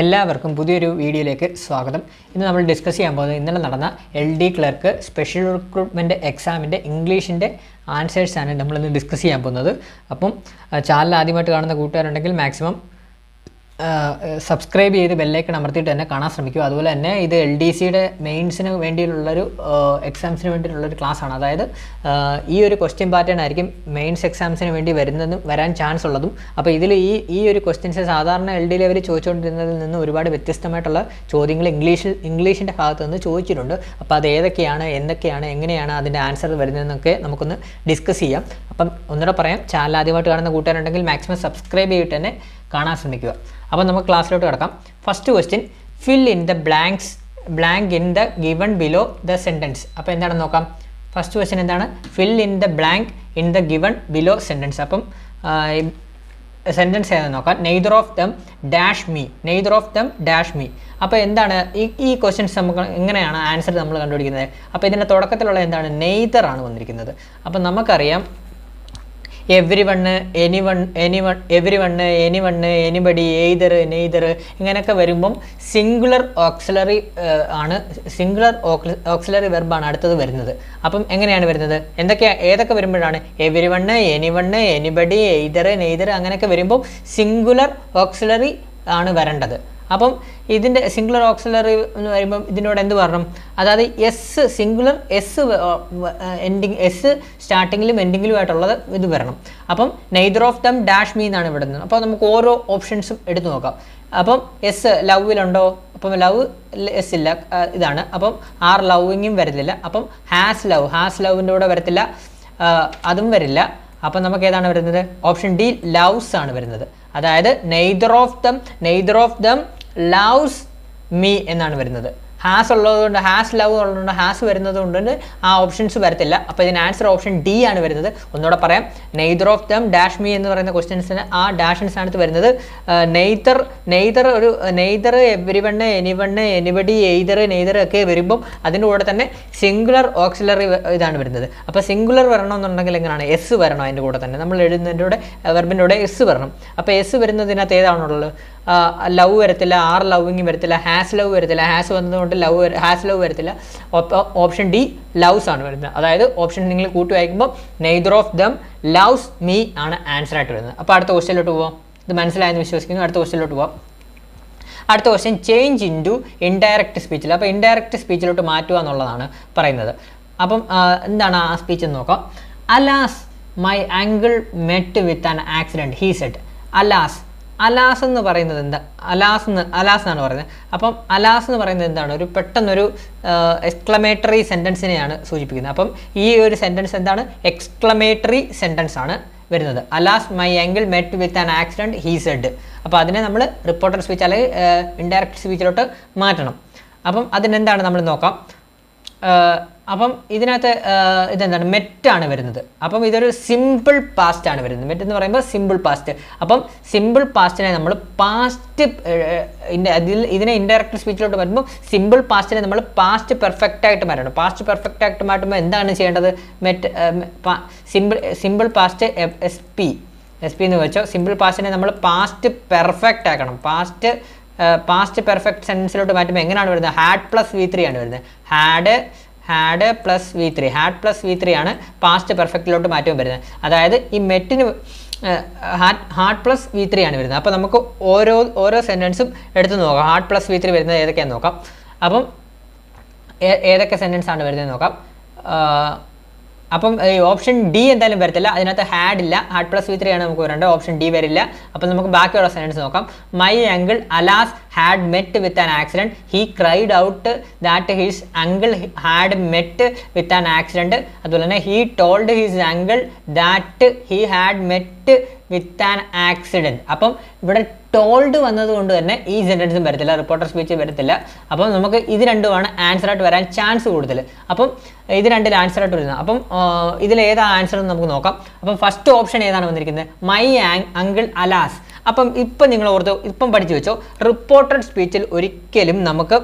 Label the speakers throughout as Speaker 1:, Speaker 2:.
Speaker 1: എല്ലാവർക്കും പുതിയൊരു വീഡിയോയിലേക്ക് സ്വാഗതം. ഇന്ന് നമ്മൾ ഡിസ്കസ് ചെയ്യാൻ പോകുന്നത് ഇന്നലെ നടന്ന L D clerk special recruitment എക്സാമിന്റെ ഇംഗ്ലീഷിന്റെ ആൻസേഴ്സാണ് നമ്മളിന്ന് ഡിസ്കസ് ചെയ്യാൻ പോകുന്നത്. അപ്പം ചാനൽ ആദ്യമായിട്ട് കാണുന്ന കൂട്ടുകാരുണ്ടെങ്കിൽ മാക്സിമം സബ്സ്ക്രൈബ് ചെയ്ത് ബെല്ലൈക്കൺ അമർത്തിയിട്ട് തന്നെ കാണാൻ ശ്രമിക്കുക അതുപോലെ തന്നെ ഇത് എൽ ഡി സിയുടെ മെയിൻസിന് വേണ്ടിയുള്ളൊരു എക്സാംസിന് വേണ്ടിയിട്ടുള്ളൊരു ആണ്. അതായത് ഈ ഒരു ക്വസ്റ്റ്യൻ പാറ്റേൺ ആയിരിക്കും മെയിൻസ് എക്സാംസിന് വേണ്ടി വരുന്നതും വരാൻ ചാൻസ് ഉള്ളതും. അപ്പോൾ ഇതിൽ ഈ ഈ ഒരു ക്വസ്റ്റ്യൻസ് സാധാരണ എൽ ഡി ലെവലിൽ ചോദിച്ചുകൊണ്ടിരുന്നതിൽ നിന്ന് ഒരുപാട് വ്യത്യസ്തമായിട്ടുള്ള ചോദ്യങ്ങൾ ഇംഗ്ലീഷിൽ ഇംഗ്ലീഷിന്റെ ഭാഗത്ത് നിന്ന് ചോദിച്ചിട്ടുണ്ട്. അപ്പോൾ അത് ഏതൊക്കെയാണ് എന്തൊക്കെയാണ് എങ്ങനെയാണ് അതിന്റെ ആൻസർ വരുന്നതെന്നൊക്കെ നമുക്കൊന്ന് ഡിസ്കസ് ചെയ്യാം. അപ്പം ഒന്നുകൂടെ പറയാം. ചാനൽ ആദ്യമായിട്ട് കാണുന്ന കൂട്ടുകാരുണ്ടെങ്കിൽ മാക്സിമം സബ്സ്ക്രൈബ് ചെയ്തിട്ട് തന്നെ കാണാൻ ശ്രമിക്കുക. അപ്പോൾ നമുക്ക് ക്ലാസ്സിലോട്ട് കിടക്കാം. First question fill in the blanks blank in the given below the sentence അപ്പോൾ എന്താണെന്ന് നോക്കാം? ഫസ്റ്റ് ക്വസ്റ്റ്യൻ എന്താണ്? Fill in the blank in the given below sentence അപ്പം സെന്റൻസ് ഏതാണ് നോക്കാം? Neither of them dash me neither of them dash me അപ്പോൾ എന്താണ്? ഈ ഈ ക്വസ്റ്റ്യൻസ് നമുക്ക് എങ്ങനെയാണ് ആൻസർ നമ്മൾ കണ്ടുപിടിക്കുന്നത്? അപ്പോൾ ഇതിന്റെ തുടക്കത്തിലുള്ള എന്താണ്? നെയ്തർ ആണ് വന്നിരിക്കുന്നത്. അപ്പോൾ നമുക്കറിയാം every one any one any one every one any one anybody either neither ഇങ്ങനെയൊക്കെ വരുമ്പം സിംഗുലർ ഓക്സിലറി ആണ് സിംഗുലർ ഓക്സിലറി വെർബാണ് അടുത്തത് വരുന്നത്. അപ്പം എങ്ങനെയാണ് വരുന്നത്? എന്തൊക്കെ ഏതൊക്കെ വരുമ്പോഴാണ്? Every one any one anybody either neither അങ്ങനെയൊക്കെ വരുമ്പോൾ സിംഗുലർ ഓക്സിലറി ആണ് വരേണ്ടത്. അപ്പം ഇതിന്റെ സിംഗുലർ ഓക്സിലറി എന്ന് പറയുമ്പം ഇതിനോട് എന്ത് പറഞ്ഞു? അതായത് S singular S ending S സ്റ്റാർട്ടിങ്ങിലും എൻഡിങ്ങിലും ആയിട്ടുള്ളത് ഇത് വരണം. അപ്പം neither of them dash me എന്നാണ് ഇവിടെ നിന്ന് അപ്പോൾ നമുക്ക് ഓരോ ഓപ്ഷൻസും എടുത്തു നോക്കാം. അപ്പം എസ് ലവിലുണ്ടോ അപ്പം ലവ് എസ് ഇല്ല. ഇതാണ്. അപ്പം ആർ ലവിങ്ങും വരത്തില്ല. അപ്പം ഹാസ് ലവ് ഹാസ് ലവിന്റെ കൂടെ വരത്തില്ല. അതും വരില്ല. അപ്പം നമുക്ക് ഏതാണ് വരുന്നത്? ഓപ്ഷൻ ഡി ലവ്സ് ആണ് വരുന്നത്. അതായത് neither of them neither of them loves me എന്നാണ് വരുന്നത്. ഹാസ് ഉള്ളതുകൊണ്ട് ഹാസ് ലവ് ഉള്ളതുകൊണ്ട് ഹാസ് വരുന്നത് കൊണ്ട് ആ ഓപ്ഷൻസ് വരത്തില്ല. അപ്പോൾ ഇതിന് ആൻസർ ഓപ്ഷൻ ഡി ആണ് വരുന്നത്. ഒന്നുകൂടെ പറയാം. Neither of them dash me എന്ന് പറയുന്ന ക്വസ്റ്റ്യൻസിന് ആ ഡാഷിന് സ്ഥാനത്ത് വരുന്നത് നെയ്തർ നെയ്തർ ഒരു neither every one any one anybody either neither ഒക്കെ വരുമ്പം അതിന്റെ കൂടെ തന്നെ സിംഗുലർ ഓക്സിലറി ഇതാണ് വരുന്നത്. അപ്പോൾ സിംഗുലർ വരണമെന്നുണ്ടെങ്കിൽ എങ്ങനെയാണ്? എസ് വരണം അതിന്റെ കൂടെ തന്നെ. നമ്മൾ എഴുതുന്നതിന്റെ കൂടെ വെർബിന്റെ കൂടെ എസ് വരണം. അപ്പോൾ എസ് വരുന്നതിനകത്ത് ഏതാണുള്ളത്? ലവ് വരത്തില്ല ആർ ലവിങ് വരത്തില്ല ഹാസ് ലവ് വരത്തില്ല ഹാസ് വന്നതുകൊണ്ട് ലവ് ഹാസ് ലവ് വരത്തില്ല. ഓപ്ഷൻ ഡി ലവ്സ് ആണ് വരുന്നത്. അതായത് ഓപ്ഷൻ നിങ്ങൾ കൂട്ടി വായിക്കുമ്പോൾ neither of them loves me ആണ് ആൻസർ ആയിട്ട് വരുന്നത്. അപ്പോൾ അടുത്ത ക്വസ്റ്റ്യനിലോട്ട് പോവാം. ഇത് മനസ്സിലായെന്ന് വിശ്വസിക്കുന്നു. അടുത്ത ക്വസ്റ്റ്യനിലോട്ട് പോവാം. അടുത്ത question change in to indirect സ്പീച്ചിൽ അപ്പോൾ ഇൻഡയറക്റ്റ് സ്പീച്ചിലോട്ട് മാറ്റുക എന്നുള്ളതാണ് പറയുന്നത്. അപ്പം എന്താണ് ആ സ്പീച്ച് എന്ന് നോക്കാം. Alas my uncle met with an accident he said alas alas എന്ന് പറയുന്നത് എന്താ? അലാസ് എന്ന് അലാസ് എന്നാണ് പറയുന്നത്. അപ്പം അലാസ് എന്ന് പറയുന്നത് എന്താണ്? ഒരു പെട്ടെന്നൊരു എക്സ്ക്ലമേറ്ററി സെന്റൻസിനെയാണ് സൂചിപ്പിക്കുന്നത്. അപ്പം ഈ ഒരു സെന്റൻസ് എന്താണ്? എക്സ്ക്ലമേറ്ററി സെന്റൻസ് ആണ് വരുന്നത്. Alas my uncle met with an accident he said. അപ്പോൾ അതിനെ നമ്മൾ റിപ്പോർട്ടർ സ്പീച്ച് അല്ലെങ്കിൽ ഇൻഡയറക്റ്റ് സ്പീച്ചിലോട്ട് മാറ്റണം. അപ്പം അതിനെന്താണ് നമ്മൾ നോക്കാം? അപ്പം ഇതിനകത്ത് ഇതെന്താണ്? മെറ്റാണ് വരുന്നത്. അപ്പം ഇതൊരു സിമ്പിൾ പാസ്റ്റ് ആണ് വരുന്നത്. മെറ്റ് എന്ന് പറയുമ്പോൾ സിമ്പിൾ പാസ്റ്റ് അപ്പം സിമ്പിൾ പാസ്റ്റിനെ നമ്മൾ പാസ്റ്റ് അതിൽ ഇതിനെ ഇൻഡയറക്റ്റ് സ്പീച്ചിലോട്ട് വരുമ്പോൾ സിമ്പിൾ പാസ്റ്റിനെ നമ്മൾ പാസ്റ്റ് പെർഫെക്റ്റ് ആയിട്ട് മാറ്റണം. പാസ്റ്റ് പെർഫെക്റ്റ് ആയിട്ട് മാറ്റുമ്പോൾ എന്താണ് ചെയ്യേണ്ടത്? Met simple simple past S P S P എന്ന് വെച്ചോ സിമ്പിൾ പാസ്റ്റിനെ നമ്മൾ പാസ്റ്റ് പെർഫെക്റ്റ് ആക്കണം. പാസ്റ്റ് പാസ്റ്റ് പെർഫെക്റ്റ് സെൻസിലോട്ട് മാറ്റുമ്പോൾ എങ്ങനെയാണ് വരുന്നത്? ഹാഡ് പ്ലസ് വി ത്രീ ആണ് വരുന്നത്. Had had plus V three had plus V three ആണ് പാസ്റ്റ് പെർഫെക്റ്റിലോട്ട് മാറ്റം വരുന്നത്. അതായത് ഈ മെറ്റിന് had had plus V three ആണ് വരുന്നത്. അപ്പോൾ നമുക്ക് ഓരോ ഓരോ സെന്റൻസും എടുത്ത് നോക്കാം. ഹാർഡ് പ്ലസ് വി ത്രീ വരുന്നത് ഏതൊക്കെയാണെന്ന് നോക്കാം. അപ്പം ഏതൊക്കെ സെന്റൻസ് ആണ് വരുന്നത് നോക്കാം. അപ്പം ഓപ്ഷൻ ഡി എന്തായാലും വരത്തില്ല. അതിനകത്ത് ഹാഡ് ഇല്ല. ഹാഡ് പ്ലസ് വി ത്രീ ആണ് നമുക്ക് വരേണ്ടത്. ഓപ്ഷൻ ഡി വരില്ല. അപ്പം നമുക്ക് ബാക്കിയുള്ള സെന്റൻസ് നോക്കാം. My uncle alas had met with an accident he cried out that his uncle had met with an accident അതുപോലെ തന്നെ he told his uncle that he had met with an accident അപ്പം ഇവിടെ told വന്നതുകൊണ്ട് തന്നെ ഈ സെന്റൻസും വരത്തില്ല reporter speech വരത്തില്ല. അപ്പം നമുക്ക് ഇത് രണ്ടുമാണ് ആൻസർ ആയിട്ട് വരാൻ ചാൻസ് കൂടുതൽ. അപ്പം ഇത് രണ്ടിൽ ആൻസർ ആയിട്ട് വരുന്നത്. അപ്പം ഇതിൽ ഏതാ ആൻസർ എന്ന് നമുക്ക് നോക്കാം. അപ്പം ഫസ്റ്റ് ഓപ്ഷൻ ഏതാണ് വന്നിരിക്കുന്നത്? മൈ ആങ് അങ്കിൾ അലാസ് അപ്പം ഇപ്പം നിങ്ങൾ ഓർത്ത് ഇപ്പം പഠിച്ചു വെച്ചോ റിപ്പോർട്ടഡ് സ്പീച്ചിൽ ഒരിക്കലും നമുക്ക്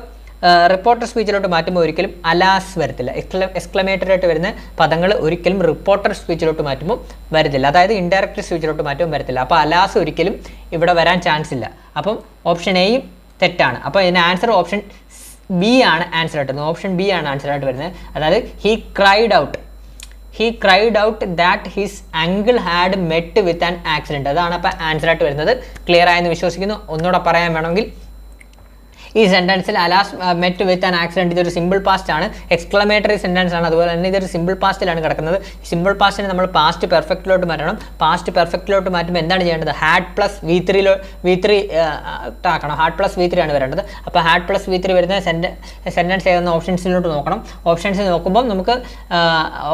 Speaker 1: റിപ്പോർട്ടർ സ്പീച്ചിലോട്ട് മാറ്റുമ്പോൾ ഒരിക്കലും അലാസ് വരത്തില്ല. എക്സ്ക്ലമേറ്ററായിട്ട് എക്സ്ക്ലമേറ്ററി വരുന്ന പദങ്ങൾ ഒരിക്കലും റിപ്പോർട്ടർ സ്പീച്ചിലോട്ട് മാറ്റുമ്പോൾ വരത്തില്ല. അതായത് ഇൻഡയറക്റ്റ് സ്പീച്ചിലോട്ട് മാറ്റുമ്പോൾ വരത്തില്ല. അപ്പോൾ അലാസ് ഒരിക്കലും ഇവിടെ വരാൻ ചാൻസ് ഇല്ല. അപ്പം ഓപ്ഷൻ എയും തെറ്റാണ്. അപ്പോൾ ഇതിന് ആൻസർ ഓപ്ഷൻ ബി ആണ് ആൻസർ ആയിട്ട് വരുന്നത് ഓപ്ഷൻ ബി ആണ് ആൻസർ ആയിട്ട് വരുന്നത്. അതായത് he cried out he cried out that his uncle had met with an accident അതാണ് അപ്പോൾ ആൻസർ ആയിട്ട് വരുന്നത്. ക്ലിയർ ആയെന്ന് വിശ്വസിക്കുന്നു. ഒന്നുകൂടെ പറയാൻ വേണമെങ്കിൽ ഈ സെന്റൻസിൽ alas met with an accident ഇതൊരു സിമ്പിൾ പാസ്റ്റ് ആണ്. എക്സ്ക്ലമേറ്ററി സെന്റൻസ് ആണ്. അതുപോലെ തന്നെ ഇതൊരു സിമ്പിൾ പാസ്റ്റിലാണ് കിടക്കുന്നത്. സിമ്പിൾ പാസ്റ്റിനെ നമ്മൾ പാസ്റ്റ് പെർഫെക്റ്റിലോട്ട് മാറ്റണം. പാസ്റ്റ് പെർഫെക്റ്റിലോട്ട് മാറ്റുമ്പോൾ എന്താണ് ചെയ്യേണ്ടത്? ഹാഡ് പ്ലസ് വി ത്രീയിലോ വി ത്രീ ആക്കണം. ഹാഡ് പ്ലസ് വി ത്രീ ആണ് വരേണ്ടത്. അപ്പോൾ ഹാഡ് പ്ലസ് വി ത്രീ വരുന്ന സെന്റ സെന്റൻസ് ഏതെന്ന് ഓപ്ഷൻസിലോട്ട് നോക്കണം. ഓപ്ഷൻസ് നോക്കുമ്പോൾ നമുക്ക്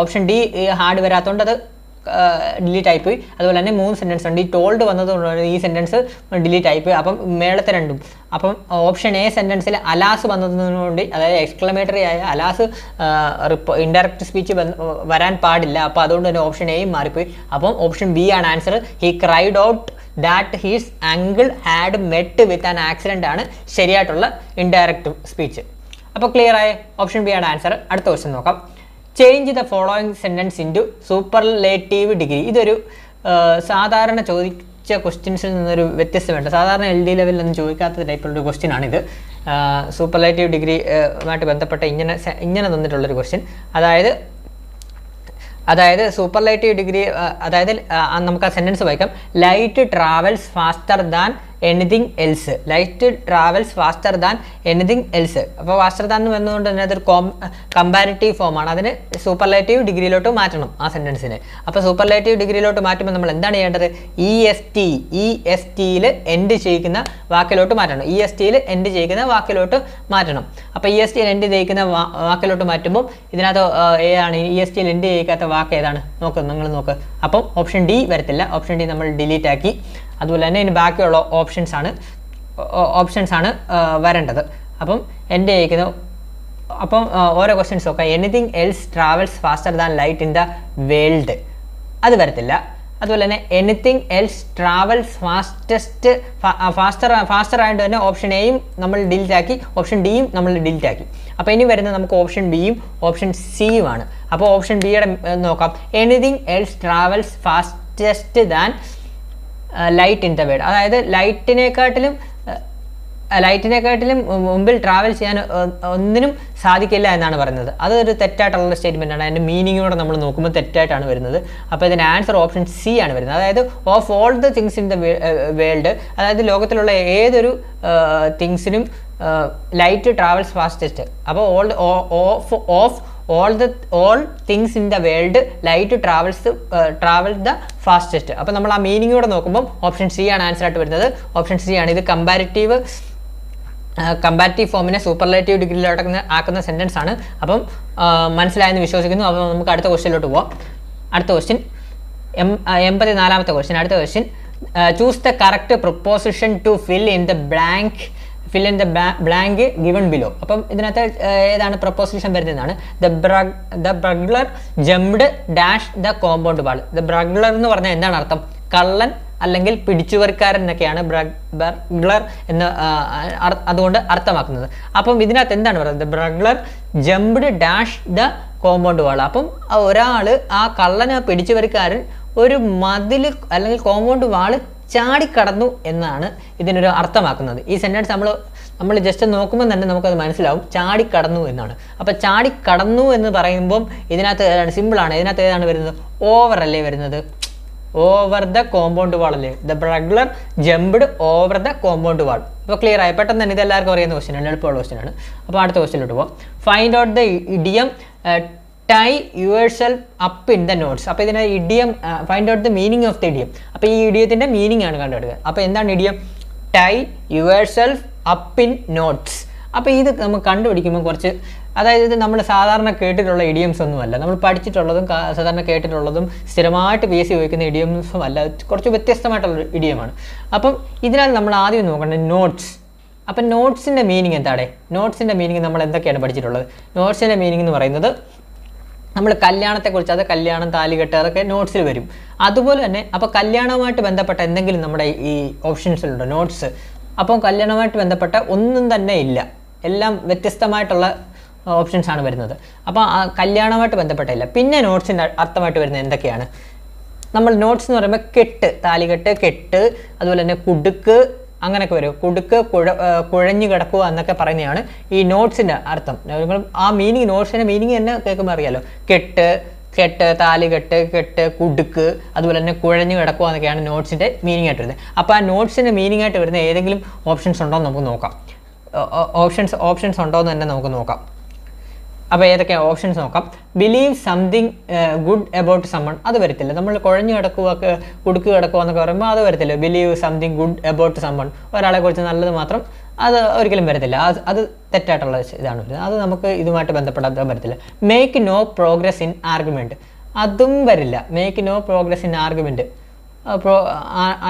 Speaker 1: ഓപ്ഷൻ ഡി ഹാർഡ് വരാത്തതുകൊണ്ട് അത് ഡിലീറ്റ് ആയിപ്പോയി. അതുപോലെ തന്നെ മൂന്ന് സെന്റൻസ് ഉണ്ട്. ഈ ടോൾഡ് വന്നതുകൊണ്ട് ഈ സെന്റൻസ് ഡിലീറ്റ് ആയിപ്പോയി. അപ്പം മേളത്തെ രണ്ടും. അപ്പം ഓപ്ഷൻ എ സെന്റൻസിൽ അലാസ് വന്നതുകൊണ്ട് അതായത് എക്സ്ക്ലമേറ്ററി ആയ അലാസ് ഇൻഡയറക്റ്റ് സ്പീച്ച് വരാൻ പാടില്ല. അപ്പോൾ അതുകൊണ്ട് തന്നെ ഓപ്ഷൻ എയും മാറിപ്പോയി. അപ്പം ഓപ്ഷൻ ബി ആണ് answer he cried out that his uncle had met with an accident ആണ് ശരിയായിട്ടുള്ള ഇൻഡയറക്റ്റ് സ്പീച്ച് അപ്പോൾ ക്ലിയർ ആയ ഓപ്ഷൻ ബി ആണ് ആൻസർ അടുത്ത ക്വസ്റ്റ്യൻ നോക്കാം. Change the following sentence in to superlative degree ഇതൊരു സാധാരണ ചോദിച്ച ക്വസ്റ്റ്യൻസിൽ നിന്നൊരു വ്യത്യസ്തമുണ്ട് സാധാരണ എൽ ഡി ലെവലിൽ നിന്ന് ചോദിക്കാത്ത ടൈപ്പുള്ളൊരു ക്വസ്റ്റ്യൻ ആണിത്. സൂപ്പർലേറ്റീവ് ഡിഗ്രി ആയിട്ട് ബന്ധപ്പെട്ട ഇങ്ങനെ ഇങ്ങനെ തന്നിട്ടുള്ളൊരു ക്വസ്റ്റ്യൻ അതായത് അതായത് സൂപ്പർലേറ്റീവ് ഡിഗ്രി അതായത് നമുക്ക് ആ സെന്റൻസ് വായിക്കാം. Light travels faster than anything else light travels faster than anything else അപ്പോൾ ഫാസ്റ്റർ ദാൻ എന്ന് വന്നതുകൊണ്ട് തന്നെ അതൊരു കോം കമ്പാരിറ്റീവ് ഫോമാണ് അതിന് സൂപ്പർലൈറ്റീവ് ഡിഗ്രിയിലോട്ട് മാറ്റണം ആ സെന്റൻസിന് അപ്പോൾ സൂപ്പർലൈറ്റീവ് ഡിഗ്രിയിലോട്ട് മാറ്റുമ്പോൾ നമ്മൾ എന്താണ് ചെയ്യേണ്ടത്? E S T E S ടിയിൽ എൻഡ് ചെയ്യിക്കുന്ന വാക്കിലോട്ട് മാറ്റണം. ഇ എസ് ടിയിൽ എൻഡ് ചെയ്യിക്കുന്ന വാക്കിലോട്ട് മാറ്റണം. അപ്പോൾ ഇ എസ് ടിയിൽ എൻഡ് ചെയ്യിക്കുന്ന വാക്കിലോട്ട് മാറ്റുമ്പോൾ ഇതിനകത്ത് ഏതാണ്? ഇ എസ് ടിയിൽ എൻഡ് ചെയ്യിക്കാത്ത വാക്ക് ഏതാണ്? നോക്ക് നിങ്ങൾ നോക്ക്. അപ്പം ഓപ്ഷൻ ഡി വരത്തില്ല. ഓപ്ഷൻ ഡി നമ്മൾ ഡിലീറ്റ് ആക്കി. അതുപോലെ തന്നെ ഇനി ബാക്കിയുള്ള ഓപ്ഷൻസ് ആണ് ഓപ്ഷൻസ് ആണ് വരേണ്ടത്. അപ്പം എന്റെ ചെയ്യിക്കുന്ന അപ്പം ഓരോ ക്വസ്റ്റ്യൻസ് നോക്കാം anything else travels faster than light in the world അത് വരത്തില്ല. അതുപോലെ തന്നെ anything else travels fastest faster faster ആയിട്ട് തന്നെ ഓപ്ഷൻ എയും നമ്മൾ ഡിലീറ്റ് ആക്കി ഓപ്ഷൻ ഡിയും നമ്മൾ ഡിലീറ്റ് ആക്കി. അപ്പോൾ ഇനി വരുന്നത് നമുക്ക് ഓപ്ഷൻ ബിയും ഓപ്ഷൻ സിയും ആണ്. അപ്പോൾ ഓപ്ഷൻ ബിയുടെ നോക്കാം. Anything else travels fastest than light in the world അതായത് ലൈറ്റിനെക്കാട്ടിലും ലൈറ്റിനെക്കാട്ടിലും മുമ്പിൽ ട്രാവൽ ചെയ്യാൻ ഒന്നിനും സാധിക്കില്ല എന്നാണ് പറയുന്നത്. അതൊരു തെറ്റായിട്ടുള്ള സ്റ്റേറ്റ്മെന്റ് അതിന്റെ മീനിങ്ങോടെ നമ്മൾ നോക്കുമ്പോൾ തെറ്റായിട്ടാണ് വരുന്നത്. അപ്പോൾ ഇതിന്റെ ആൻസർ ഓപ്ഷൻ സി ആണ് വരുന്നത്. അതായത് of all the things in the world അതായത് ലോകത്തിലുള്ള ഏതൊരു തിങ്സിനും ലൈറ്റ് ട്രാവൽസ് ഫാസ്റ്റസ്റ്റ് അപ്പോൾ all of of all the all things in the world light travels travel the fastest അപ്പോൾ നമ്മൾ ആ മീനിങ് കൂടെ നോക്കുമ്പോൾ ഓപ്ഷൻ സി ആണ് ആൻസർ ആയിട്ട് വരുന്നത്. ഓപ്ഷൻ സി ആണ് ഇത് കമ്പാരിറ്റീവ് കമ്പാരിറ്റീവ് ഫോമിനെ സൂപ്പർലേറ്റീവ് ഡിഗ്രിയിലോട്ട് ആക്കുന്ന സെന്റൻസ് ആണ്. അപ്പം മനസ്സിലായെന്ന് വിശ്വസിക്കുന്നു. അപ്പോൾ നമുക്ക് അടുത്ത ക്വസ്റ്റ്യനിലോട്ട് പോവാം. അടുത്ത ക്വസ്റ്റ്യൻ എം എൺപത്തി നാലാമത്തെ ക്വസ്റ്റ്യൻ അടുത്ത question choose the correct proposition to fill in the blank fill in the blank given below അപ്പം ഇതിനകത്ത് ഏതാണ് പ്രപ്പോസിഷൻ വരുന്നതാണ് the Brug the burglar jumped dash the compound wall the burglar എന്ന് പറഞ്ഞാൽ എന്താണ് അർത്ഥം? കള്ളൻ അല്ലെങ്കിൽ പിടിച്ചുപറിക്കാരൻ എന്നൊക്കെയാണ് ബ്രഗ്ലർ എന്ന് അതുകൊണ്ട് അർത്ഥമാക്കുന്നത്. അപ്പം ഇതിനകത്ത് എന്താണ് പറയുന്നത്? Burglar jumped dash the compound wall അപ്പം ഒരാൾ ആ കള്ളന് പിടിച്ചുപറിക്കാരൻ ഒരു മതിൽ അല്ലെങ്കിൽ കോമ്പൗണ്ട് വാൾ ചാടിക്കടന്നു എന്നാണ് ഇതിനൊരു അർത്ഥമാക്കുന്നത്. ഈ സെന്റൻസ് നമ്മൾ നമ്മൾ ജസ്റ്റ് നോക്കുമ്പോൾ തന്നെ നമുക്കത് മനസ്സിലാവും. ചാടിക്കടന്നു എന്നാണ്. അപ്പോൾ ചാടിക്കടന്നു എന്ന് പറയുമ്പം ഇതിനകത്ത് ഏതാണ് സിമ്പിളാണ് ഇതിനകത്ത് ഏതാണ് വരുന്നത്? ഓവർ അല്ലേ വരുന്നത്? ഓവർ ദ കോമ്പൗണ്ട് വാൾ അല്ലേ? The burglar jumped over the compound wall അപ്പോൾ ക്ലിയർ ആയി? പെട്ടെന്ന് തന്നെ ഇത് എല്ലാവർക്കും അറിയുന്ന ക്വസ്റ്റ്യൻ ആണ്. എളുപ്പമുള്ള ക്വസ്റ്റ്യൻ ആണ്. അപ്പോൾ അടുത്ത ക്വസ്റ്റ്യനിലോട്ട് പോകാം find out the idiom tie yourself up in the notes അപ്പോൾ ഇതിന് idiom find out the meaning of the idiom അപ്പോൾ ഈ ഇഡിയത്തിന്റെ മീനിങ് ആണ് കണ്ടെടുക്കുക അപ്പോൾ എന്താണ് idiom tie yourself up in notes അപ്പോൾ ഇത് നമ്മൾ കണ്ടുപിടിക്കുമ്പോൾ കുറച്ച് അതായത് ഇത് നമ്മൾ സാധാരണ കേട്ടിട്ടുള്ള ഇഡിയംസ് ഒന്നുമല്ല നമ്മൾ പഠിച്ചിട്ടുള്ളതും സാധാരണ കേട്ടിട്ടുള്ളതും സ്ഥിരമായിട്ട് പി ഉപയോഗിക്കുന്ന ഇഡിയംസും അല്ല. കുറച്ച് വ്യത്യസ്തമായിട്ടുള്ള ഇഡിയമാണ് അപ്പം ഇതിനാൽ നമ്മൾ ആദ്യം നോക്കേണ്ടത് നോട്ട്സ് അപ്പം നോട്ട്സിന്റെ മീനിങ് എന്താണ്? നോട്ട്സിന്റെ മീനിങ് നമ്മൾ എന്തൊക്കെയാണ് പഠിച്ചിട്ടുള്ളത്? നോട്ട്സിന്റെ മീനിങ് എന്ന് പറയുന്നത് നമ്മൾ കല്യാണത്തെക്കുറിച്ച് അത് കല്യാണം താലികെട്ട് അതൊക്കെ നോട്ട്സിൽ വരും. അതുപോലെ തന്നെ അപ്പോൾ കല്യാണവുമായിട്ട് ബന്ധപ്പെട്ട എന്തെങ്കിലും നമ്മുടെ ഈ ഓപ്ഷൻസിലുണ്ടോ നോട്ട്സ് അപ്പോൾ കല്യാണവുമായിട്ട് ബന്ധപ്പെട്ട ഒന്നും തന്നെ ഇല്ല. എല്ലാം വ്യത്യസ്തമായിട്ടുള്ള ഓപ്ഷൻസ് ആണ് വരുന്നത്. അപ്പോൾ ആ കല്യാണവുമായിട്ട് ബന്ധപ്പെട്ടില്ല പിന്നെ നോട്ട്സിന്റെ അർത്ഥമായിട്ട് വരുന്നത് എന്തൊക്കെയാണ്? നമ്മൾ നോട്ട്സ് എന്ന് പറയുമ്പോൾ കെട്ട് താലികെട്ട് കെട്ട് അതുപോലെ തന്നെ കുടുക്ക് അങ്ങനെയൊക്കെ വരും. കുടുക്ക് കുഴ കുഴഞ്ഞു കിടക്കുക എന്നൊക്കെ പറയുന്നതാണ് ഈ നോട്ട്സിന്റെ അർത്ഥം. നിങ്ങൾ ആ മീനിങ് നോട്ട്സിന്റെ മീനിങ് തന്നെ കേൾക്കുമ്പോൾ അറിയാലോ. കെട്ട് കെട്ട് താലികെട്ട് കെട്ട് കുടുക്ക് അതുപോലെ തന്നെ കുഴഞ്ഞു കിടക്കുക എന്നൊക്കെയാണ് നോട്ട്സിന്റെ മീനിങ് ആയിട്ട് വരുന്നത്. അപ്പോൾ ആ നോട്ട്സിന്റെ മീനിങ് ആയിട്ട് വരുന്ന ഏതെങ്കിലും ഓപ്ഷൻസ് ഉണ്ടോ എന്ന് നമുക്ക് നോക്കാം. ഓപ്ഷൻസ് ഓപ്ഷൻസ് ഉണ്ടോ എന്ന് തന്നെ നമുക്ക് നോക്കാം. അപ്പോൾ ഏതൊക്കെ ഓപ്ഷൻസ് നോക്കാം. Believe something good about someone അത് വരത്തില്ല. നമ്മൾ കുഴഞ്ഞു കിടക്കുക കുടുക്കു കിടക്കുക എന്നൊക്കെ പറയുമ്പോൾ അത് വരത്തില്ല. Believe something good about someone ഒരാളെ കുറിച്ച് നല്ലത് മാത്രം അത് ഒരിക്കലും വരത്തില്ല. അത് അത് തെറ്റായിട്ടുള്ള ഇതാണ് വരുന്നത്. അത് നമുക്ക് ഇതുമായിട്ട് ബന്ധപ്പെടാത്ത വരത്തില്ല. Make no progress in argument അതും വരില്ല. Make no progress in argument pro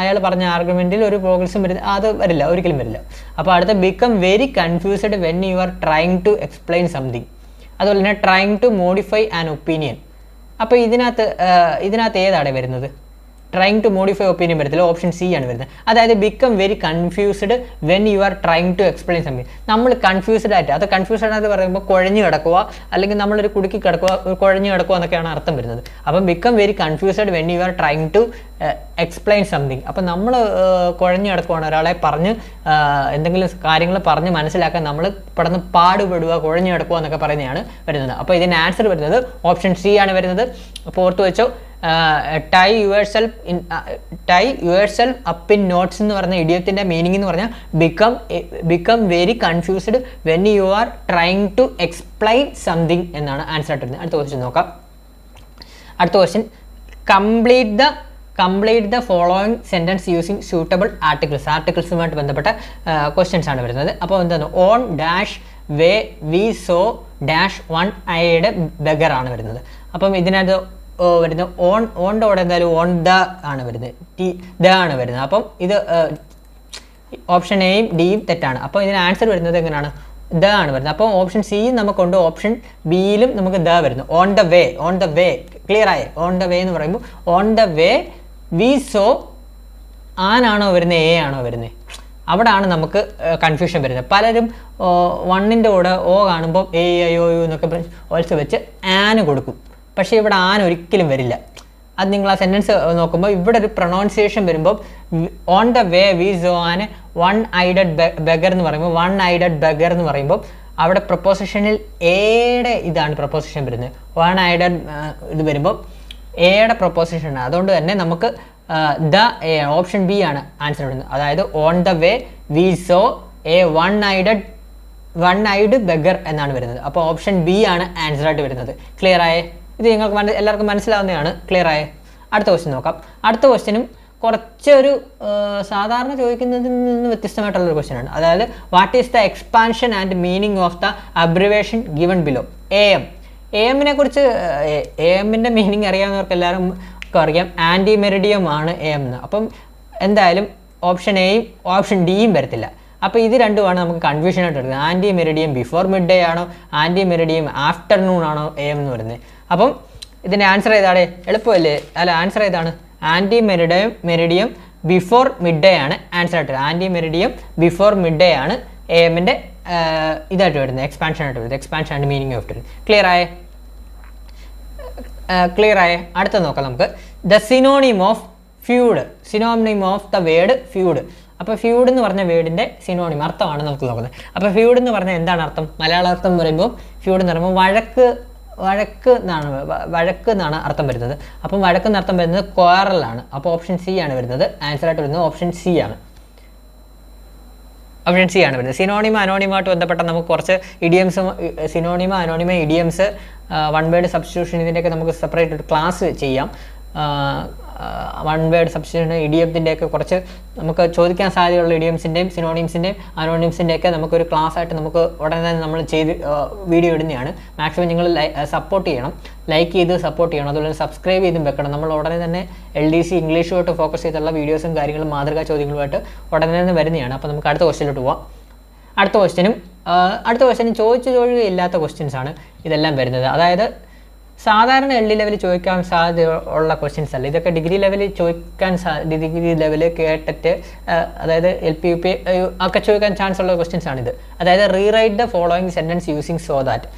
Speaker 1: അയാൾ പറഞ്ഞ ആർഗ്യുമെന്റിൽ ഒരു പ്രോഗ്രസ്സും വരില്ല അത് വരില്ല ഒരിക്കലും വരില്ല. അപ്പോൾ അടുത്ത become very confused when you are trying to explain something അതുപോലെ തന്നെ trying to modify an opinion അപ്പോൾ ഇതിനകത്ത് ഇതിനകത്ത് ഏതാണ് വരുന്നത്? ട്രൈങ് ടു മോഡിഫൈ ഒപ്പീനിയൻ വരത്തില്ല. ഓപ്ഷൻ സി ആണ് വരുന്നത്. അതായത് become very confused when you are trying to explain something നമ്മൾ കൺഫ്യൂസ്ഡ് ആയിട്ട് അത് കൺഫ്യൂസ്ഡ് ആയിട്ട് പറയുമ്പോൾ കുഴഞ്ഞു കിടക്കുക അല്ലെങ്കിൽ നമ്മളൊരു കുടുക്കി കിടക്കുക കുഴഞ്ഞു കിടക്കുക എന്നൊക്കെയാണ് അർത്ഥം വരുന്നത്. അപ്പം become very confused when you are trying to explain something അപ്പം നമ്മൾ കുഴഞ്ഞു കിടക്കുവാണ്. ഒരാളെ പറഞ്ഞ് എന്തെങ്കിലും കാര്യങ്ങൾ പറഞ്ഞ് മനസ്സിലാക്കാൻ നമ്മൾ പെട്ടെന്ന് പാടുപെടുക കുഴഞ്ഞു കിടക്കുക എന്നൊക്കെ പറയുന്നതാണ് വരുന്നത്. അപ്പോൾ ഇതിന്റെ ആൻസർ വരുന്നത് ഓപ്ഷൻ സി ആണ് വരുന്നത്. അപ്പോൾ ഓർത്ത് വെച്ചോ tie yourself in tie yourself up in notes എന്ന് പറഞ്ഞ ഇഡിയത്തിന്റെ മീനിങ് എന്ന് പറഞ്ഞാൽ become become very confused when you are trying to explain something എന്നാണ് ആൻസർ ആയിട്ട് വരുന്നത് അടുത്ത ക്വസ്റ്റ്യൻ നോക്കാം. അടുത്ത question complete the complete the following sentence using suitable articles ആർട്ടിക്കിൾസുമായിട്ട് ബന്ധപ്പെട്ട ക്വസ്റ്റ്യൻസ് ആണ് വരുന്നത്. അപ്പോൾ എന്താണ്? On dash way we saw dash one ഐയുടെ ആണ് വരുന്നത്. അപ്പം ഇതിനകത്ത് വരുന്നത് വരുന്ന ഓൺ ഓണിന്റെ കൂടെ എന്തായാലും ഓൺ ദ ആണ് വരുന്നത്. ടി ദ ആണ് വരുന്നത്. അപ്പം ഇത് ഓപ്ഷൻ എയും ഡിയും തെറ്റാണ്. അപ്പോൾ ഇതിന് ആൻസർ വരുന്നത് എങ്ങനെയാണ്? ദ ആണ് വരുന്നത്. അപ്പോൾ ഓപ്ഷൻ സിയും നമുക്കുണ്ട്. ഓപ്ഷൻ ബിയിലും നമുക്ക് ദ വരുന്നു. On the way on the way clear ആയി? ഓൺ ദ വേ എന്ന് പറയുമ്പോൾ on the way we saw ആനാണോ വരുന്നത് എ ആണോ വരുന്നത് അവിടാണ് നമുക്ക് കൺഫ്യൂഷൻ വരുന്നത്. പലരും വണ്ണിന്റെ കൂടെ ഓ കാണുമ്പോൾ എ ഐ ഒ യു എന്നൊക്കെ ഓൾസ് വെച്ച് ആന് കൊടുക്കും. പക്ഷേ ഇവിടെ ആൻ ഒരിക്കലും വരില്ല. അത് നിങ്ങൾ ആ സെന്റൻസ് നോക്കുമ്പോൾ ഇവിടെ ഒരു പ്രൊണൗൺസിയേഷൻ വരുമ്പോൾ on the way we saw an one eyed beggar എന്ന് പറയുമ്പോൾ വൺ ഐഡഡ് ബെഗർ എന്ന് പറയുമ്പോൾ അവിടെ പ്രപ്പോസിഷനിൽ എയുടെ ഇതാണ് പ്രപ്പോസിഷൻ വരുന്നത്. വൺ ഐഡഡ് ഇത് വരുമ്പോൾ എയുടെ പ്രൊപ്പോസിഷൻ ആണ്. അതുകൊണ്ട് തന്നെ നമുക്ക് ദ എ ഓപ്ഷൻ ബി ആണ് ആൻസർ ഇടുന്നത്. അതായത് on the way we saw a one eyed one eyed beggar എന്നാണ് വരുന്നത്. അപ്പോൾ ഓപ്ഷൻ ബി ആണ് ആൻസർ ആയിട്ട് വരുന്നത്. ക്ലിയർ ആയേ? ഇത് നിങ്ങൾക്ക് മന- എല്ലാവർക്കും മനസ്സിലാവുന്നതാണ്. ക്ലിയർ ആയേ? അടുത്ത ക്വസ്റ്റ്യൻ നോക്കാം. അടുത്ത ക്വസ്റ്റ്യനും കുറച്ചൊരു സാധാരണ ചോദിക്കുന്നതിൽ നിന്ന് വ്യത്യസ്തമായിട്ടുള്ളൊരു ക്വസ്റ്റ്യൻ ആണ്. അതായത് what is the expansion and meaning of the abbreviation given below A M A എമ്മിനെ കുറിച്ച് എ എമ്മിന്റെ മീനിങ് അറിയാവുന്നവർക്ക് എല്ലാവരും അറിയാം. ആന്റി മെറിഡിയം ആണ് എ എം എന്ന് അപ്പം എന്തായാലും ഓപ്ഷൻ എയും ഓപ്ഷൻ ഡിയും വരത്തില്ല. അപ്പോൾ ഇത് രണ്ടുമാണ് നമുക്ക് കൺഫ്യൂഷൻ ആയിട്ട് വരുന്നത് ante meridiem before midday ആണോ ആന്റി മെറിഡിയം ആഫ്റ്റർനൂൺ ആണോ എ എം എന്ന് വരുന്നത്. അപ്പം ഇതിന്റെ ആൻസർ ഏതാണ്? എളുപ്പമല്ലേ? അല്ല ആൻസർ ഏതാണ്? Ante meridiem meridiem before midday ആണ് ആൻസർ ആയിട്ട്. Ante meridiem before midday ആണ് എ എമ്മിന്റെ ഇതായിട്ട് വരുന്നത്. എക്സ്പാൻഷൻ ആയിട്ട് വരുന്നത്. Expansion and meaning of to clear ആയേ? ക്ലിയർ ആയേ? അടുത്ത നോക്കാം നമുക്ക്. The synonym of feud synonym of the word feud അപ്പോൾ ഫ്യൂഡ് എന്ന് പറഞ്ഞ വേർഡിന്റെ സിനോണിം അർത്ഥമാണ് നമുക്ക് നോക്കുന്നത്. അപ്പോൾ ഫ്യൂഡ് എന്ന് പറഞ്ഞാൽ എന്താണ് അർത്ഥം? മലയാള അർത്ഥം പറയുമ്പോൾ ഫ്യൂഡ് എന്ന് പറയുമ്പോൾ വഴക്ക് വഴക്ക് എന്നാണ് വഴക്ക് എന്നാണ് അർത്ഥം വരുന്നത്. അപ്പം വഴക്ക് എന്ന് അർത്ഥം വരുന്നത് ക്വാറലാണ് അപ്പോൾ ഓപ്ഷൻ സി ആണ് വരുന്നത്. ആൻസർ ആയിട്ട് വരുന്നത് ഓപ്ഷൻ സി ആണ്. ആണ് വരുന്നത്. സിനോണിമ അനോണിമായിട്ട് ബന്ധപ്പെട്ട നമുക്ക് കുറച്ച് ഇഡിയംസ് സിനോണിമ അനോണിമ ഇഡിയംസ് വൺ വേർഡ് സബ്സ്റ്റിറ്റ്യൂഷൻ ഇതിന്റെയൊക്കെ നമുക്ക് സെപ്പറേറ്റ് ക്ലാസ് ചെയ്യാം. വൺ വേർഡ് സബ്സ്റ്റിറ്റ്യൂഷൻ ഇഡിയത്തിന്റെയൊക്കെ കുറച്ച് നമുക്ക് ചോദിക്കാൻ സാധ്യതയുള്ള ഇഡിയംസിന്റെയും സിനോണിംസിന്റെയും അനോണിംസിന്റെയൊക്കെ നമുക്കൊരു ക്ലാസ് ആയിട്ട് നമുക്ക് ഉടനെ തന്നെ നമ്മൾ ചെയ്ത് വീഡിയോ ഇടുന്നതാണ്. മാക്സിമം നിങ്ങൾ സപ്പോർട്ട് ചെയ്യണം. ലൈക്ക് ചെയ്ത് സപ്പോർട്ട് ചെയ്യണം. അതുപോലെ സബ്സ്ക്രൈബ് ചെയ്തും വെക്കണം. നമ്മൾ ഉടനെ തന്നെ എൽ ഡി സി ഇംഗ്ലീഷുമായിട്ട് ഫോക്കസ് ചെയ്തുള്ള വീഡിയോസും കാര്യങ്ങളും മാതൃകാ ചോദ്യങ്ങളുമായിട്ട് ഉടനെ തന്നെ വരുന്നതാണ്. അപ്പോൾ നമുക്ക് അടുത്ത ക്വസ്റ്റ്യനിലോട്ട് പോവാം. അടുത്ത ക്വസ്റ്റ്യനും അടുത്ത ക്വസ്റ്റിനും ചോദിച്ചു ചോഴുകയില്ലാത്ത ക്വസ്റ്റ്യൻസാണ് ഇതെല്ലാം വരുന്നത്. അതായത് സാധാരണ എൽ ഡി ലെവലിൽ ചോദിക്കാൻ സാധ്യത ഉള്ള ക്വസ്റ്റ്യൻസ് അല്ല. ഇതൊക്കെ ഡിഗ്രി ലെവലിൽ ചോദിക്കാൻ ഡിഗ്രി ലെവലിൽ കേട്ടിട്ട് അതായത് എൽ പി യു പി ഒക്കെ ചോദിക്കാൻ ചാൻസ് ഉള്ള ക്വസ്റ്റ്യൻസ് ആണിത്. അതായത് rewrite the following sentence using so that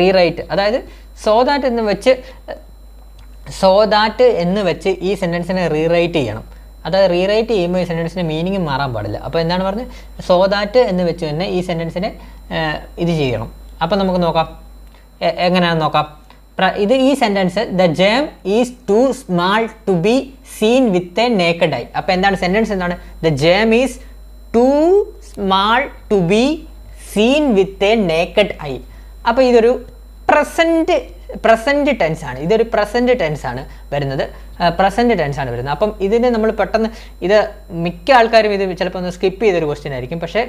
Speaker 1: rewrite അതായത് സോ ദാറ്റ് എന്ന് വെച്ച് സോ ദാറ്റ് എന്ന് വെച്ച് ഈ സെന്റൻസിനെ റീറൈറ്റ് ചെയ്യണം. അതായത് റീറൈറ്റ് ചെയ്യുമ്പോൾ ഈ സെന്റൻസിന്റെ മീനിങ് മാറാൻ പാടില്ല. അപ്പോൾ എന്താണ് പറഞ്ഞത് സോ ദാറ്റ് എന്ന് വെച്ച് തന്നെ ഈ സെന്റൻസിനെ ഇത് ചെയ്യണം. അപ്പോൾ നമുക്ക് നോക്കാം. എങ്ങനെയാണെന്ന് നോക്കാം? ഇത് ഈ sentence the germ is too small to be seen with a naked eye അപ്പോൾ എന്താണ് സെന്റൻസ് എന്താണ്? The germ is too small to be seen with a naked eye അപ്പോൾ ഇതൊരു പ്രസന്റ് പ്രസന്റ് ടെൻസ് ആണ്. ഇതൊരു പ്രസന്റ് ടെൻസ് ആണ് വരുന്നത്. Present tense ആണ് വരുന്നത്. അപ്പം ഇതിനെ നമ്മൾ പെട്ടെന്ന് ഇത് മിക്ക ആൾക്കാരും ഇത് ചിലപ്പോൾ ഒന്ന് സ്കിപ്പ് ചെയ്തൊരു ക്വസ്റ്റ്യൻ ആയിരിക്കും. പക്ഷേ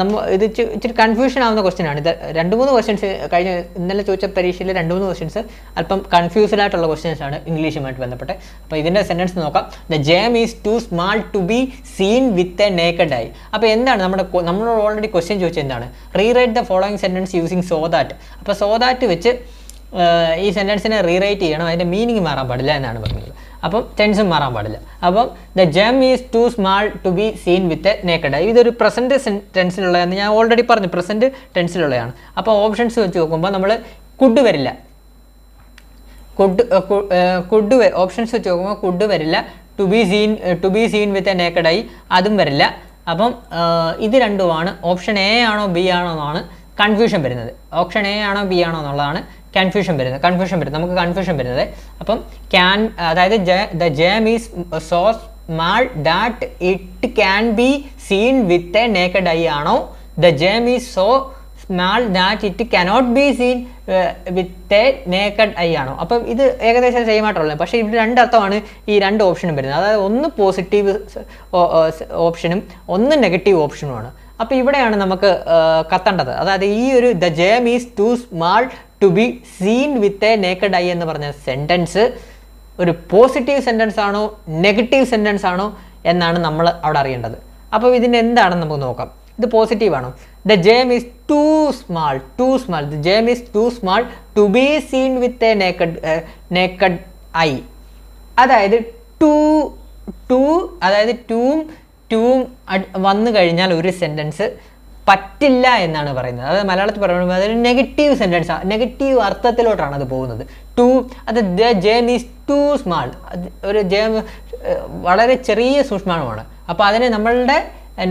Speaker 1: നമ്മൾ ഇത് ഇച്ചിരി കൺഫ്യൂഷൻ ആവുന്ന ക്വസ്റ്റ്യൻ ആണ്. ഇത് രണ്ട് മൂന്ന് ക്വസ്റ്റ്യൻസ് കഴിഞ്ഞ ഇന്നലെ ചോദിച്ച പരീക്ഷയിലെ രണ്ട് മൂന്ന് ക്വസ്റ്റ്യൻസ് അല്പം കൺഫ്യൂസ്ഡ് ആയിട്ടുള്ള ക്വസ്റ്റ്യൻസ് ആണ് ഇംഗ്ലീഷുമായിട്ട് ബന്ധപ്പെട്ട്. അപ്പോൾ ഇതിന്റെ സെന്റൻസ് നോക്കാം. The germ is too small to be seen with a naked ആയി അപ്പോൾ എന്താണ് നമ്മുടെ നമ്മളോട് ഓൾറെഡി ക്വസ്റ്റ്യൻ ചോദിച്ചത് എന്താണ്? Rewrite the following sentence using so that അപ്പോൾ സോ ദാറ്റ് വെച്ച് ഈ സെന്റൻസിനെ റീറൈറ്റ് ചെയ്യണം. അതിന്റെ മീനിങ് മാറാൻ പാടില്ല എന്നാണ് പറഞ്ഞത്. അപ്പം ടെൻസും മാറാൻ പാടില്ല. അപ്പം the germ is too small to be seen with a naked ഇതൊരു പ്രസന്റ് ടെൻസിലുള്ളതെന്ന് ഞാൻ ഓൾറെഡി പറഞ്ഞു പ്രസന്റ് ടെൻസിലുള്ളതാണ് അപ്പോൾ ഓപ്ഷൻസ് വെച്ച് നോക്കുമ്പോൾ നമ്മൾ കുഡ് വരില്ല. കുഡ് കുഡ് ഓപ്ഷൻസ് വെച്ച് നോക്കുമ്പോൾ കുഡ് വരില്ല. To be seen to be seen with a naked eye അതും വരില്ല. അപ്പം ഇത് രണ്ടുമാണ്. ഓപ്ഷൻ എ ആണോ ബി ആണോ എന്നാണ് കൺഫ്യൂഷൻ വരുന്നത്. ഓപ്ഷൻ എ ആണോ ബി ആണോ എന്നുള്ളതാണ് കൺഫ്യൂഷൻ വരുന്നത് കൺഫ്യൂഷൻ വരുന്നത്. നമുക്ക് കൺഫ്യൂഷൻ വരുന്നത്. അപ്പം ക്യാൻ അതായത് the germ is so small that it can be seen with a naked eye ആണോ? The germ is so small that it cannot be seen with a naked eye ആണോ? അപ്പം ഇത് ഏകദേശം സെയിം ആയിട്ടുള്ളത് പക്ഷേ ഇവിടെ രണ്ടർത്ഥമാണ് ഈ രണ്ട് ഓപ്ഷനും വരുന്നത്. അതായത് ഒന്ന് പോസിറ്റീവ് ഓപ്ഷനും ഒന്ന് നെഗറ്റീവ് ഓപ്ഷനുമാണ് അപ്പോൾ ഇവിടെയാണ് നമുക്ക് കത്തേണ്ടത്. അതായത് ഈ ഒരു the germ is too small to be seen with a naked eye എന്ന് പറഞ്ഞ സെന്റൻസ് ഒരു പോസിറ്റീവ് സെന്റൻസ് ആണോ നെഗറ്റീവ് സെന്റൻസ് ആണോ എന്നാണ് നമ്മൾ അവിടെ അറിയേണ്ടത്. അപ്പോൾ ഇതിന് എന്താണെന്ന് നമുക്ക് നോക്കാം. ഇത് പോസിറ്റീവ് ആണോ? The germ is too small too small the germ is too small to be seen with a naked naked eye അതായത് ടു ടു അതായത് ടൂം ടൂം വന്നു കഴിഞ്ഞാൽ ഒരു സെന്റൻസ് പറ്റില്ല എന്നാണ് പറയുന്നത്. അതായത് മലയാളത്തിൽ പറയുമ്പോൾ അതൊരു നെഗറ്റീവ് സെന്റൻസ് നെഗറ്റീവ് അർത്ഥത്തിലോട്ടാണ് അത് പോകുന്നത്. ടു അത് the germ is too small. ഒരു ജേം വളരെ ചെറിയ സൂക്ഷ്മമാണ് അപ്പോൾ അതിനെ നമ്മളുടെ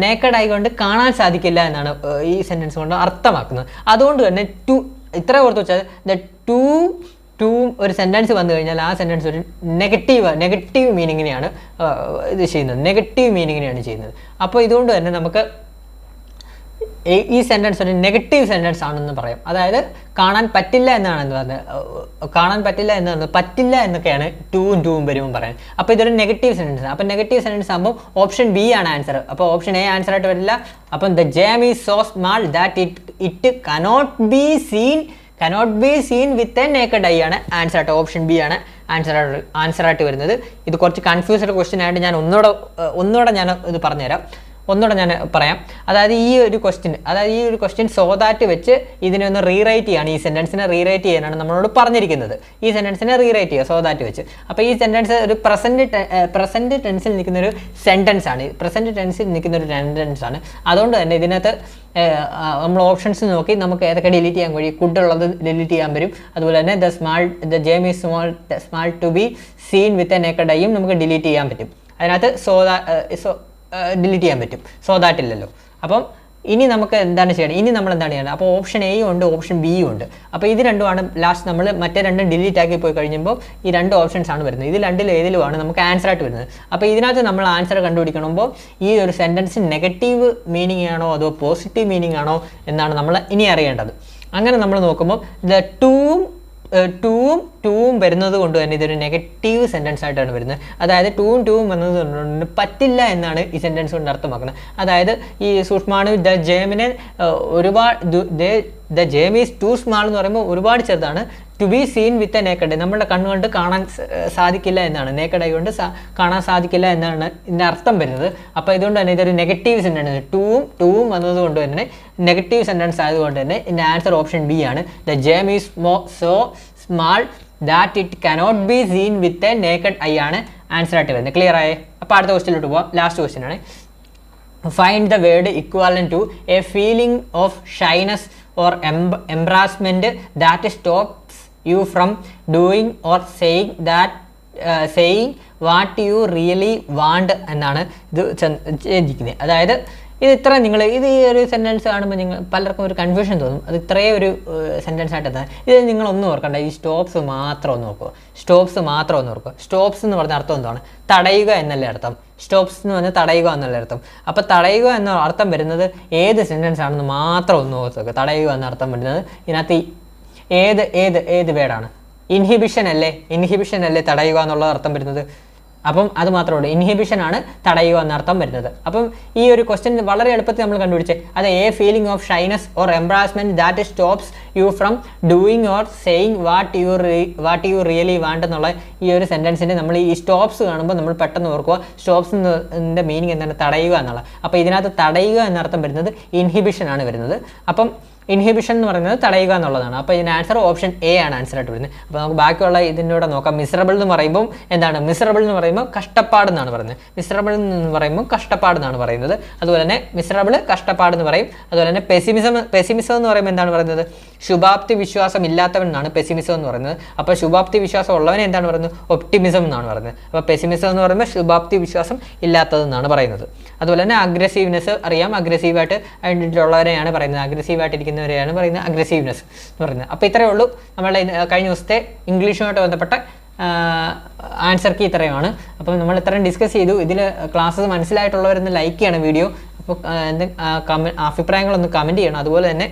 Speaker 1: നേക്കഡ് ആയിക്കൊണ്ട് കാണാൻ സാധിക്കില്ല എന്നാണ് ഈ സെന്റൻസ് കൊണ്ട് അർത്ഥമാക്കുന്നത്. അതുകൊണ്ട് തന്നെ ടു ഇത്ര ഓർത്ത് വെച്ചാൽ ദ ടു ടു ഒരു സെന്റൻസ് വന്നു കഴിഞ്ഞാൽ ആ സെന്റൻസ് ഒരു നെഗറ്റീവ് നെഗറ്റീവ് മീനിങ്ങിനെയാണ് ഇത് ചെയ്യുന്നത്. നെഗറ്റീവ് മീനിങ്ങിനെയാണ് ചെയ്യുന്നത്. അപ്പോൾ ഇതുകൊണ്ട് തന്നെ നമുക്ക് ഈ- സെന്റൻസ് ഒരു നെഗറ്റീവ് സെന്റൻസ് ആണെന്ന് പറയും. അതായത് കാണാൻ പറ്റില്ല എന്നാണ് എന്ന് പറഞ്ഞത്? കാണാൻ പറ്റില്ല എന്ന് പറഞ്ഞത് പറ്റില്ല എന്നൊക്കെയാണ് ടൂവും ടൂവും വരുമ്പോൾ പറയാൻ അപ്പോൾ ഇതൊരു നെഗറ്റീവ് സെന്റൻസ് അപ്പോൾ നെഗറ്റീവ് സെന്റൻസ് ആകുമ്പോൾ ഓപ്ഷൻ ബി ആണ് ആൻസർ അപ്പോൾ ഓപ്ഷൻ എ ആൻസർ ആയിട്ട് വരില്ല. അപ്പം the germ is so small that it it cannot be seen cannot be seen with a naked eye ആണ് ആൻസർ ആയിട്ട് ഓപ്ഷൻ ബി ആണ് ആൻസർ ആൻസർ ആയിട്ട് വരുന്നത്. ഇത് കുറച്ച് കൺഫ്യൂസ്ഡ് ക്വസ്റ്റ്യൻ ആയിട്ട് ഞാൻ ഒന്നുകൂടെ ഒന്നുകൂടെ ഞാൻ ഇത് പറഞ്ഞുതരാം. ഒന്നുകൂടെ ഞാൻ പറയാം. അതായത് ഈ ഒരു ക്വസ്റ്റ്യൻ അതായത് ഈ ഒരു ക്വസ്റ്റ്യൻ സോതാറ്റ് വെച്ച് ഇതിനെ ഒന്ന് റീറൈറ്റ് ചെയ്യാണ്. ഈ സെന്റൻസിനെ റീറൈറ്റ് ചെയ്യാനാണ് നമ്മളോട് പറഞ്ഞിരിക്കുന്നത്. ഈ സെന്റൻസിനെ റീറൈറ്റ് ചെയ്യുക സോതാറ്റ് വെച്ച്. അപ്പോൾ ഈ സെന്റൻസ് ഒരു പ്രസന്റ് പ്രസന്റ് ടെൻസിൽ നിൽക്കുന്ന ഒരു സെന്റൻസ് ആണ്. പ്രസന്റ് ടെൻസിൽ നിൽക്കുന്ന ഒരു സെന്റൻസ് ആണ്. അതുകൊണ്ട് തന്നെ ഇതിനകത്ത് നമ്മൾ ഓപ്ഷൻസ് നോക്കി നമുക്ക് ഏതൊക്കെ ഡിലീറ്റ് ചെയ്യാൻ കഴിയും. കുഡ് ഉള്ളത് ഡിലീറ്റ് ചെയ്യാൻ വരും അതുപോലെ തന്നെ the small the germ is small small to be seen with a naked ഐയും നമുക്ക് ഡിലീറ്റ് ചെയ്യാൻ പറ്റും. അതിനകത്ത് സോദാ സോ ഡിലീറ്റ് ചെയ്യാൻ പറ്റും. സോ ദാറ്റ് ഇല്ലല്ലോ അപ്പം ഇനി നമുക്ക് എന്താണ് ചെയ്യേണ്ടത്? ഇനി നമ്മൾ എന്താണ് ചെയ്യേണ്ടത്? അപ്പോൾ ഓപ്ഷൻ എയും ഉണ്ട് ഓപ്ഷൻ ബിയും ഉണ്ട്. അപ്പോൾ ഇത് രണ്ടുമാണ് ലാസ്റ്റ് നമ്മൾ മറ്റേ രണ്ടും ഡിലീറ്റ് ആക്കി പോയി കഴിയുമ്പോൾ ഈ രണ്ട് ഓപ്ഷൻസ് ആണ് വരുന്നത്. ഇത് രണ്ടിൽ ഏതിലുമാണ് നമുക്ക് ആൻസർ ആയിട്ട് വരുന്നത്. അപ്പോൾ ഇതിനകത്ത് നമ്മൾ ആൻസർ കണ്ടുപിടിക്കണമ്പോൾ ഈ ഒരു സെന്റൻസ് നെഗറ്റീവ് മീനിങ് ആണോ അതോ പോസിറ്റീവ് മീനിങ് ആണോ എന്നാണ് നമ്മൾ ഇനി അറിയേണ്ടത്. അങ്ങനെ നമ്മൾ നോക്കുമ്പോൾ ദ ടൂം ടൂവും ടൂവും വരുന്നത് കൊണ്ട് തന്നെ ഇതൊരു നെഗറ്റീവ് സെന്റൻസ് ആയിട്ടാണ് വരുന്നത്. അതായത് ടൂവും ടൂവും വന്നത് കൊണ്ട് പറ്റില്ല എന്നാണ് ഈ സെന്റൻസ് കൊണ്ട് അർത്ഥമാക്കുന്നത്. അതായത് ഈ സൂക്ഷ്മാണു ദ ജേമിനെ ഒരുപാട് the germ is too small എന്ന് പറയുമ്പോൾ ഒരുപാട് ചെറുതാണ്. To be seen with a naked നമ്മുടെ കണ്ണുകൊണ്ട് കാണാൻ സാധിക്കില്ല എന്നാണ്. നേക്കഡ് കൊണ്ട് കാണാൻ സാധിക്കില്ല എന്നാണ് ഇതിന്റെ അർത്ഥം വരുന്നത്. അപ്പോൾ ഇതുകൊണ്ട് തന്നെ ഇതൊരു നെഗറ്റീവ് സെന്റൻസ് ടൂവും ടൂവും വന്നത് കൊണ്ട് തന്നെ നെഗറ്റീവ് സെന്റൻസ് ആയതുകൊണ്ട് തന്നെ ഇതിന്റെ ആൻസർ ഓപ്ഷൻ ബി ആണ്. The germ is more so small that it cannot be seen with a naked eye ആണ് ആൻസർ ആയിട്ട് വരുന്നത്. ക്ലിയർ ആയേ? അപ്പോൾ അടുത്ത ക്വസ്റ്റിലോട്ട് പോവാം. ലാസ്റ്റ് ക്വസ്റ്റ്യൻ ആണ്. Find the word equivalent to a feeling of shyness or embarrassment that stops you from doing or saying that saying what you really want എന്നാണ് ഇത് ചിന്തിക്കുന്നത്. അതായത് ഇത് ഇത്ര നിങ്ങൾ ഇത് ഈ ഒരു സെന്റൻസ് കാണുമ്പോൾ നിങ്ങൾ പലർക്കും ഒരു കൺഫ്യൂഷൻ തോന്നും. അത് ഇത്രയും ഒരു സെന്റൻസ് ആയിട്ട് എത്താൻ. ഇത് നിങ്ങൾ ഒന്ന് ഓർക്കണ്ട. ഈ സ്റ്റോപ്സ് മാത്രം നോക്കുക സ്റ്റോപ്സ് മാത്രം ഒന്ന് ഓർക്കുക. സ്റ്റോപ്സ് എന്ന് പറഞ്ഞ അർത്ഥം എന്താണ്? തടയുക എന്നല്ലേ അർത്ഥം. സ്റ്റോപ്സ് എന്ന് പറഞ്ഞാൽ തടയുക എന്നുള്ള അർത്ഥം. അപ്പോൾ തടയുക എന്ന അർത്ഥം വരുന്നത് ഏത് സെന്റൻസ് ആണെന്ന് മാത്രം ഒന്ന് നോക്കുക തടയുക എന്ന അർത്ഥം വരുന്നത് ഇതിനകത്ത് ഏത് ഏത് ഏത് വേർഡാണ്? ഇൻഹിബിഷൻ അല്ലേ? ഇൻഹിബിഷൻ അല്ലേ തടയുക എന്നുള്ള അർത്ഥം വരുന്നത്? അപ്പം അത് മാത്രമേ ഉള്ളൂ. ഇൻഹിബിഷൻ ആണ് തടയുക എന്നർത്ഥം വരുന്നത്. അപ്പം ഈ ഒരു ക്വസ്റ്റ്യൻ വളരെ എളുപ്പത്തിൽ നമ്മൾ കണ്ടുപിടിച്ചേ അത് a feeling of shyness or embarrassment that stops you from doing or saying what you what you really want എന്നുള്ള ഈ ഒരു സെന്റൻസിന്റെ നമ്മൾ ഈ സ്റ്റോപ്സ് കാണുമ്പോൾ നമ്മൾ പെട്ടെന്ന് ഓർക്കുക സ്റ്റോപ്സ് മീനിങ് എന്താണ്? തടയുക എന്നുള്ളത് അപ്പോൾ ഇതിനകത്ത് തടയുക എന്നർത്ഥം വരുന്നത് ഇൻഹിബിഷൻ ആണ് വരുന്നത്. അപ്പം ഇൻഹിബിഷൻ എന്ന് പറയുന്നത് തടയുക എന്നുള്ളതാണ്. അപ്പോൾ ഇതിന് ആൻസർ ഓപ്ഷൻ എ ആണ് ആൻസർ ആയിട്ട് വരുന്നത്. അപ്പോൾ നമുക്ക് ബാക്കിയുള്ള ഇതിന്റെ നോക്കാം. മിസറബിൾ എന്ന് പറയുമ്പോൾ എന്താണ്? മിസറബിൾ എന്ന് പറയുമ്പോൾ കഷ്ടപ്പാട് എന്നാണ് പറയുന്നത്. മിസറബിൾ എന്ന് പറയുമ്പോൾ കഷ്ടപ്പാട് എന്നാണ് പറയുന്നത്. അതുപോലെ തന്നെ മിസറബിൾ കഷ്ടപ്പാട് എന്ന് പറയും. അതുപോലെ തന്നെ പെസിമിസം പെസിമിസം എന്ന് പറയുമ്പോൾ എന്താണ് പറയുന്നത്? ശുഭാപ്തി വിശ്വാസം ഇല്ലാത്തവൻ എന്നാണ് പെസിമിസം എന്ന് പറയുന്നത്. അപ്പോൾ ശുഭാപ്തി വിശ്വാസം ഉള്ളവനെ എന്താണ് പറയുന്നത്? ഒപ്റ്റിമിസം എന്നാണ് പറയുന്നത്. അപ്പോൾ പെസിമിസം എന്ന് പറയുമ്പോൾ ശുഭാപ്തി വിശ്വാസം ഇല്ലാത്തതെന്നാണ് പറയുന്നത്. അതുപോലെ തന്നെ അഗ്രസീവ്നെസ് അറിയാം. അഗ്രസീവായിട്ട് ഉള്ളവരെയാണ് പറയുന്നത്. അഗ്രസീവായിട്ട് ഇരിക്കുന്നവരെയാണ് പറയുന്നത് അഗ്രസീവ്നെസ് എന്ന് പറയുന്നത്. അപ്പോൾ ഇത്രയേ ഉള്ളൂ. നമ്മളുടെ കഴിഞ്ഞ ദിവസത്തെ ഇംഗ്ലീഷുമായിട്ട് ബന്ധപ്പെട്ട ആൻസർ കീ ഇത്രയുമാണ്. അപ്പോൾ നമ്മൾ ഇത്രയും ഡിസ്കസ് ചെയ്തു. ഇതിൽ ക്ലാസ്സസ് മനസ്സിലായിട്ടുള്ളവരൊന്ന് ലൈക്ക് ചെയ്യണം വീഡിയോ അപ്പോൾ എന്ത് കമ അഭിപ്രായങ്ങളൊന്ന് കമന്റ് ചെയ്യണം. അതുപോലെ തന്നെ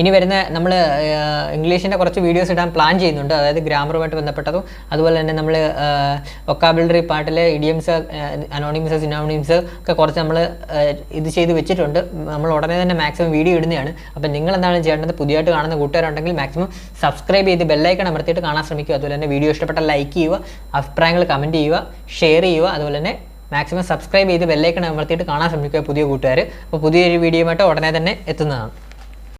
Speaker 1: ഇനി വരുന്ന നമ്മൾ ഇംഗ്ലീഷിന്റെ കുറച്ച് വീഡിയോസ് ഇടാൻ പ്ലാൻ ചെയ്യുന്നുണ്ട്. അതായത് ഗ്രാമറുമായിട്ട് ബന്ധപ്പെട്ടതും അതുപോലെ തന്നെ നമ്മൾ വൊക്കാബുലറി പാട്ടിലെ ഇഡിയംസ് അനോണിമസ് സിനോണിംസ് ഒക്കെ കുറച്ച് നമ്മൾ ഇത് ചെയ്ത് വെച്ചിട്ടുണ്ട്. നമ്മൾ ഉടനെ തന്നെ മാക്സിമം വീഡിയോ ഇടുന്നതാണ്. അപ്പം നിങ്ങൾ എന്താണ് ചെയ്യേണ്ടത്? പുതിയതായിട്ട് കാണുന്ന കൂട്ടുകാരുണ്ടെങ്കിൽ മാക്സിമം സബ്സ്ക്രൈബ് ചെയ്ത് ബെല്ലൈക്കൺ അമർത്തിയിട്ട് കാണാൻ ശ്രമിക്കുക. അതുപോലെ തന്നെ വീഡിയോ ഇഷ്ടപ്പെട്ട ലൈക്ക് ചെയ്യുക അഭിപ്രായങ്ങൾ കമന്റ് ചെയ്യുക ഷെയർ ചെയ്യുക. അതുപോലെ തന്നെ മാക്സിമം സബ്സ്ക്രൈബ് ചെയ്ത് ബെല്ലൈക്കൺ അമർത്തിയിട്ട് കാണാൻ ശ്രമിക്കുക പുതിയ കൂട്ടുകാർ അപ്പോൾ പുതിയൊരു വീഡിയോയുമായിട്ട് ഉടനെ തന്നെ എത്തുന്നതാണ്.